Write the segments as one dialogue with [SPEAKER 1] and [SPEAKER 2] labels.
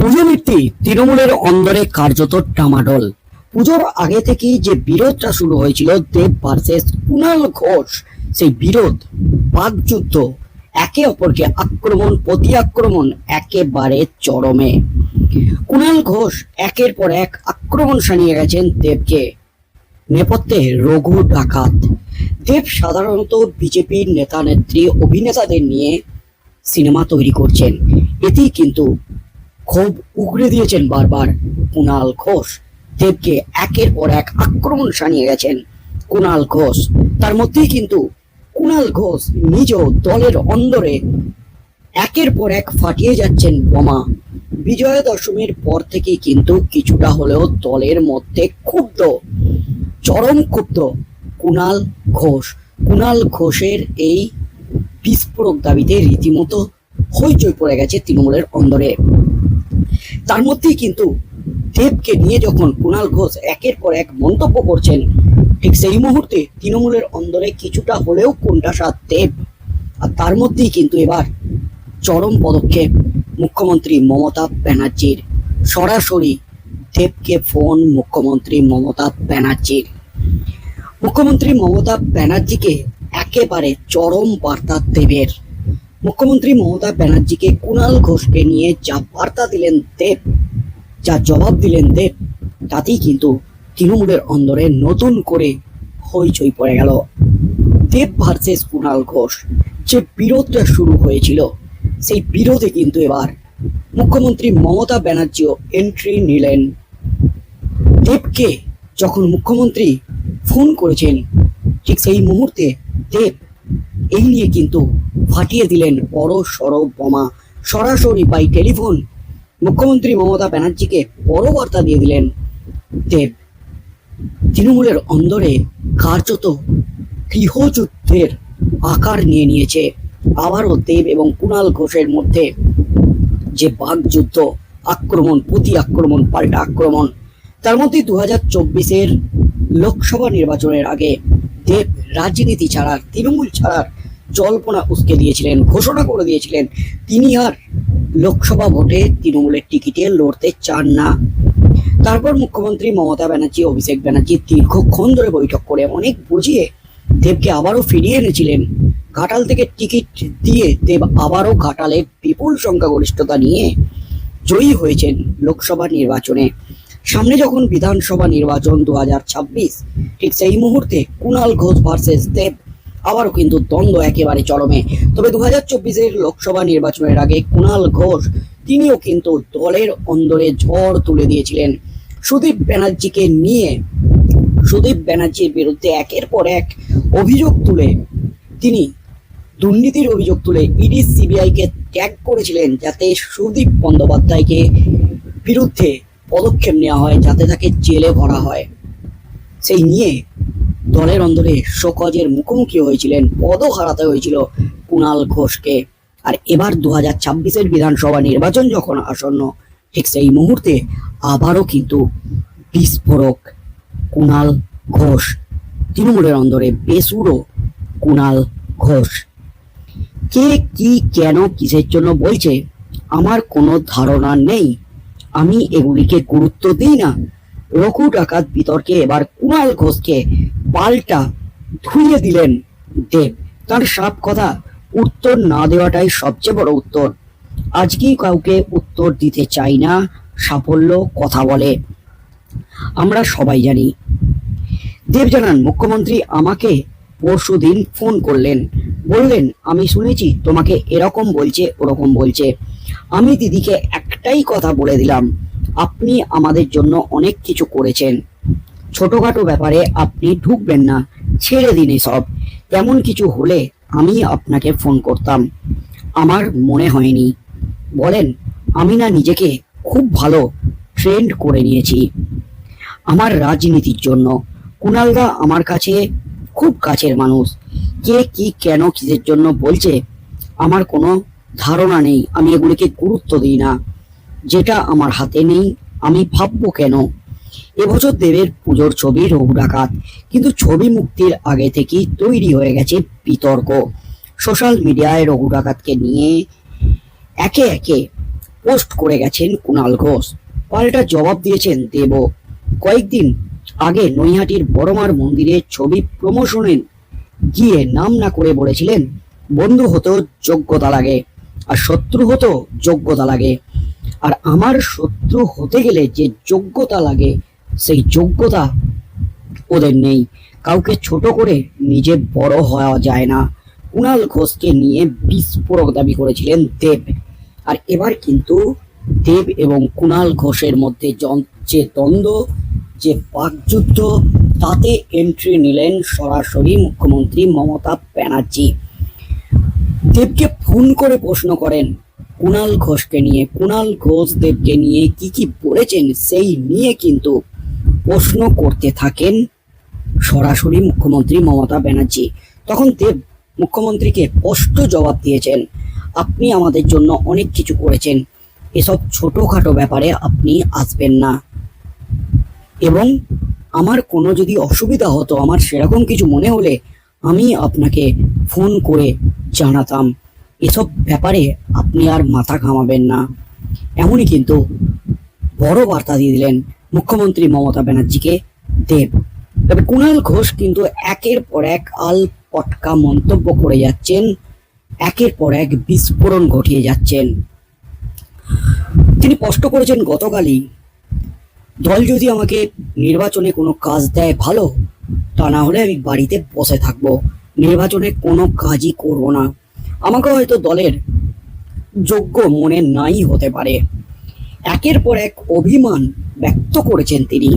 [SPEAKER 1] পুজো মিত্তি তৃণমূলের অন্দরে কার্যত টামাডল। পুজোর আগে থেকেই যে বিরোধটা শুরু হয়েছিল, দেব ভার্সেস কুণাল ঘোষ, সেই বিরোধ বাকযুদ্ধ একে অপরকে আক্রমণ, প্রতি আক্রমণ একেবারে চরমে। কুণাল ঘোষ একের পর এক আক্রমণ সানিয়ে গেছেন দেবকে। নেপথ্যে রঘু ডাকাত। দেব সাধারণত বিজেপির নেতা নেত্রী অভিনেতাদের নিয়ে সিনেমা তৈরি করছেন। এতেই কিন্তু ক্ষোভ উগড়ে দিয়েছেন বারবার। কুণাল ঘোষ দেবকে একের পর এক আক্রমণ সানিয়ে গেছেন। কুণাল ঘোষ, তার মধ্যেই কিন্তু কুণাল ঘোষ নিজেও দলের অন্দরে একের পর এক ফাটিয়ে যাচ্ছেন বোমা। বিজয়া দশমীর পর থেকেই কিন্তু কিছুটা হলেও দলের মধ্যে ক্ষুব্ধ, চরম ক্ষুব্ধ কুণাল ঘোষ। কুণাল ঘোষের এই বিস্ফোরক দাবিতে রীতিমতো হইচই পড়ে গেছে তৃণমূলের অন্দরে। তার মধ্যেই কিন্তু দেবকে নিয়ে যখন কুণাল ঘোষ একের পর এক মন্তব্য করছেন, ঠিক সেই মুহূর্তে তৃণমূলের অন্দরে কিছুটা হলেও কোনটা সাত দেব। আর তার মধ্যেই কিন্তু এবার চরম পদক্ষেপ মুখ্যমন্ত্রী মমতা ব্যানার্জির। সরাসরি দেবকে ফোন মুখ্যমন্ত্রী মমতা ব্যানার্জির। মুখ্যমন্ত্রী মমতা ব্যানার্জিকে একেবারে চরম বার্তা দেবের। মুখ্যমন্ত্রী মমতা ব্যানার্জিকে কুণাল ঘোষকে নিয়ে যা বার্তা দিলেন দেব, যা জবাব দিলেন দেব, তাতেই কিন্তু তৃণমূলের অন্দরে নতুন করে হইচই পড়ে গেল। দেব ভার্সেস কুণাল ঘোষ, যে বিরোধটা শুরু হয়েছিল, সেই বিরোধে কিন্তু এবার মুখ্যমন্ত্রী মমতা ব্যানার্জিও এন্ট্রি নিলেন। দেবকে যখন মুখ্যমন্ত্রী ফোন করেছেন, ঠিক সেই মুহূর্তে দেব এই নিয়ে কিন্তু ফাটিয়ে দিলেন বড় সড় বোমা। সরাসরি বাই টেলিফোন মুখ্যমন্ত্রী মমতা ব্যানার্জিকে বড় বার্তা দিয়ে দিলেন, দেব, তৃণমূলের অন্দরে কার্যত গৃহযুদ্ধের আকার নিয়ে নিয়েছে। আবারও দেব এবং কুণাল ঘোষের মধ্যে যে বাগযুদ্ধ আক্রমণ প্রতি আক্রমণ, পাল্টা আক্রমণ, তার মধ্যে দু হাজার চব্বিশের লোকসভা নির্বাচনের আগে দেব রাজনীতি ছাড়ার তৃণমূল ছাড়ার জল্পনা উসকে দিয়েছিলেন, ঘোষণা করে দিয়েছিলেন, তিনি আর লোকসভা ভোটে তৃণমূলের টিকিটে লড়তে চান না। তারপর মুখ্যমন্ত্রী মমতা ব্যানার্জি, অভিষেক ব্যানার্জি দীর্ঘক্ষণ ধরে বৈঠক করে অনেক বুঝিয়ে দেবকে আবারও ফিরিয়ে এনেছিলেন। ঘাটাল থেকে টিকিট দিয়ে দেব আবারও ঘাটালে বিপুল সংখ্যাগরিষ্ঠতা নিয়ে জয়ী হয়েছেন লোকসভা নির্বাচনে। সামনে যখন বিধানসভা নির্বাচন দু হাজার ছাব্বিশ, ঠিক সেই মুহূর্তে কুণাল ঘোষ ভার্সেস দেব আবারও কিন্তু দ্বন্দ্ব একেবারে চরমে। তবে দু হাজার চব্বিশের লোকসভা নির্বাচনের আগে কুণাল ঘোষ তিনিও কিন্তু দলের অন্দরে ঝড় তুলে দিয়েছিলেন। সুদীপ ব্যানার্জিকে নিয়ে সুদীপ ব্যানার্জির বিরুদ্ধে একের পর এক অভিযোগ তুলে তিনি দুর্নীতির অভিযোগ তুলে ইডি সিবিআইকে ট্যাগ করেছিলেন যাতে সুদীপ বন্দ্যোপাধ্যায়কে বিরুদ্ধে পদক্ষেপ নেওয়া হয়, যাতে তাকে জেলে ভরা হয়। সেই নিয়ে দলের অন্দরে শোকজের মুখোমুখি হয়েছিলেন, পদও হারাতে হয়েছিল কুণাল ঘোষকে। আর এবার দু হাজার ছাব্বিশের বিধানসভা নির্বাচন যখন আসন্ন, ঠিক সেই মুহূর্তে আবারও কিন্তু বিস্ফোরক কুণাল ঘোষ। তৃণমূলের অন্দরে বেসুরো কুণাল ঘোষ। কে কি, কেন, কিসের জন্য বলছে আমার কোনো ধারণা নেই। আমি এগুলিকে গুরুত্ব দিই না। রঘু ডাকাত বিতর্কে এবার কুণাল ঘোষকে পাল্টা ধুইয়ে দিলেন দেব। তার সাপ কথা উত্তর না দেওয়াটাই সবচেয়ে বড় উত্তর। আজকেই কাউকে উত্তর দিতে চাই না, সাফল্য কথা বলে। আমরা সবাই জানি। দেব জানান, মুখ্যমন্ত্রী আমাকে পরশু দিন ফোন করলেন। বললেন, আমি শুনেছি তোমাকে এরকম বলছে, ওরকম বলছে। আমি দিদিকে একটাই কথা বলে দিলাম, আপনি আমাদের জন্য অনেক কিছু করেছেন। ছোটখাটো ব্যাপারে আপনি ঢুকবেন না, ছেড়ে দিন সব তেমন কিছু হলে আমি আপনাকে ফোন করতাম। আমার মনে হয়নি। বলেন, আমি না নিজেকে খুব ভালো ট্রেন্ড করে নিয়েছি। আমার রাজনীতির জন্য। কুণালদা আমার কাছে খুব কাছের মানুষ। কে কি কেন কিসের জন্য বলছে, আমার কোনো ধারণা নেই। আমি এগুলিকে গুরুত্ব দিই না। যেটা আমার হাতে নেই, আমি ভাববো কেন? এবছর দেবের পুজোর ছবি রঘু ডাকাত, কিন্তু ছবি মুক্তির আগে থেকেই তৈরি হয়ে গেছে বিতর্ক। সোশ্যাল মিডিয়ায় রঘু ডাকাতকে নিয়ে একে একে পোস্ট করে গেছেন কুণাল ঘোষ। পাল্টা জবাব দিয়েছেন দেব। কয়েকদিন আগে নৈহাটির বড়মার মন্দিরে ছবি প্রমোশনে গিয়ে নাম না করে বলেছিলেন, বন্ধু হতেও যোগ্যতা লাগে, আর শত্রু হতেও যোগ্যতা লাগে। আর আমার শত্রু হতে গেলে যে যোগ্যতা লাগে সেই যোগ্যতা ওদের নেই। কাউকে ছোট করে নিজে বড় হওয়া যায় না। কুণাল ঘোষকে নিয়ে বিস্ফোরক দাবি করেছিলেন দেব। আর এবার কিন্তু দেব এবং কুণাল ঘোষের মধ্যে যে দ্বন্দ্ব, যে বাকযুদ্ধ, তাতে এন্ট্রি নিলেন সরাসরি মুখ্যমন্ত্রী মমতা ব্যানার্জি। দেবকে ফোন করে প্রশ্ন করেন কুণাল ঘোষকে নিয়ে। কুণাল ঘোষ দেবকে নিয়ে কি কি বলেছেন, সেই নিয়ে কিন্তু প্রশ্ন করতে থাকেন সরাসরি মুখ্যমন্ত্রী মমতা ব্যানার্জি। তখন দেব মুখ্যমন্ত্রীকে স্পষ্ট জবাব দিয়েছেন, আপনি আমাদের জন্য অনেক কিছু করেছেন। এসব ছোটখাটো ব্যাপারে আপনি আসবেন না। এবং আমার কোনো যদি অসুবিধা হতো, আমার সেরকম কিছু মনে হলে আমি আপনাকে ফোন করে জানাতাম। এসব ব্যাপারে আপনি আর মাথা ঘামাবেন না। এমনই কিন্তু বড় বার্তা দিয়ে দিলেন মুখ্যমন্ত্রী মমতা ব্যানার্জিকে দেব। তবে কুণাল ঘোষ কিন্তু একের পর এক আল পটকা মন্তব্য করে যাচ্ছেন, একের পর এক বিস্ফোরণ ঘটিয়ে যাচ্ছেন। তিনি স্পষ্ট করেছেন, গতকালই দল যদি আমাকে নির্বাচনে কোনো কাজ দেয় ভালো, তা না হলে আমি বাড়িতে বসে থাকব। নির্বাচনে কোনো কাজই করব না। আমাকে হয়তো দলের যোগ্য মনে নাই হতে পারে। একের পর এক অভিমান ব্যক্ত করেছেন তিনি।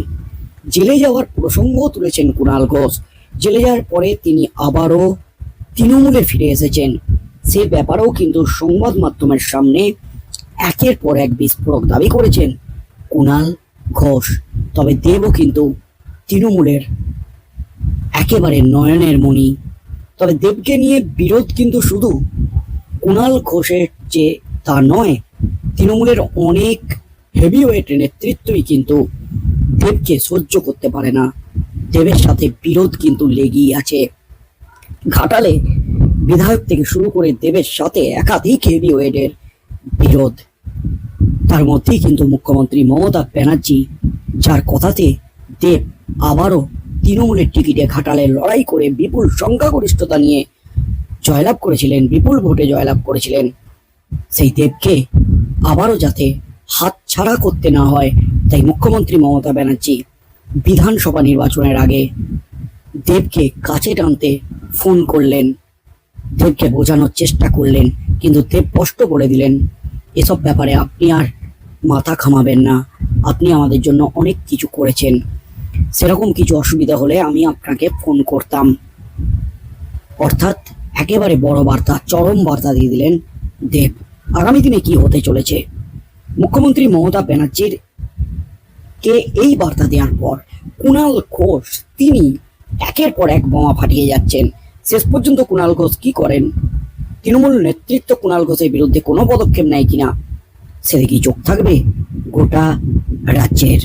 [SPEAKER 1] জেলে যাওয়ার প্রসঙ্গ তুলেছেন কুণাল ঘোষ। জেলে যাওয়ার পরে তিনি আবারও তৃণমূলে ফিরে এসেছেন। সে ব্যাপারেও কিন্তু সংবাদ মাধ্যমের সামনে একের পর এক বিস্ফোরক দাবি করেছেন কুণাল ঘোষ। তবে দেবও কিন্তু তৃণমূলের একেবারে নয়নের মণি। তবে দেবকে নিয়ে বিরোধ কিন্তু শুধু কুণাল ঘোষের যে তা নয়, তৃণমূলের অনেক হেভিওয়েট নেতৃত্বই কিন্তু দেবকে সহ্য করতে পারে না। দেবের সাথে বিরোধ কিন্তু লেগেই আছে। ঘাটালে বিধায়ক থেকে শুরু করে দেবের সাথে একাধিক হেভিওয়েটের বিরোধ। তার মধ্যেই কিন্তু মুখ্যমন্ত্রী মমতা ব্যানার্জি, যার কথাতে দেব আবারও তৃণমূলের টিকিটে ঘাটালে লড়াই করে বিপুল সংখ্যাগরিষ্ঠতা নিয়ে জয়লাভ করেছিলেন, বিপুল ভোটে জয়লাভ করেছিলেন। সেই দেবকে আবারও যাতে হাত ছাড়া করতে না হয়, তাই মুখ্যমন্ত্রী মমতা ব্যানার্জি বিধানসভা নির্বাচনের আগে দেবকে কাছে টানতে ফোন করলেন। দেবকে বোঝানোর চেষ্টা করলেন, কিন্তু দেব স্পষ্ট করে দিলেন, এসব ব্যাপারে আপনি আর মাথা খামাবেন না, আপনি আমাদের জন্য অনেক কিছু করেছেন। সেরকম কিছু অসুবিধা হলে আমি আপনাকে ফোন করতাম। অর্থাৎ একেবারে বড় বার্তা, চরম বার্তা দিয়ে দিলেন দেব। আগামী দিনে কি হতে চলেছে? মুখ্যমন্ত্রী মমতা ব্যানার্জির কে এই বার্তা দেওয়ার পর কুণাল ঘোষ, তিনি একের পর এক বোমা ফাটিয়ে যাচ্ছেন। শেষ পর্যন্ত কুণাল ঘোষ কি করেন? তৃণমূল নেতৃত্ব কুণাল ঘোষের বিরুদ্ধে কোনো পদক্ষেপ নেয় কিনা? সেদিকে চোখ থাকবে গোটা রাজ্যের।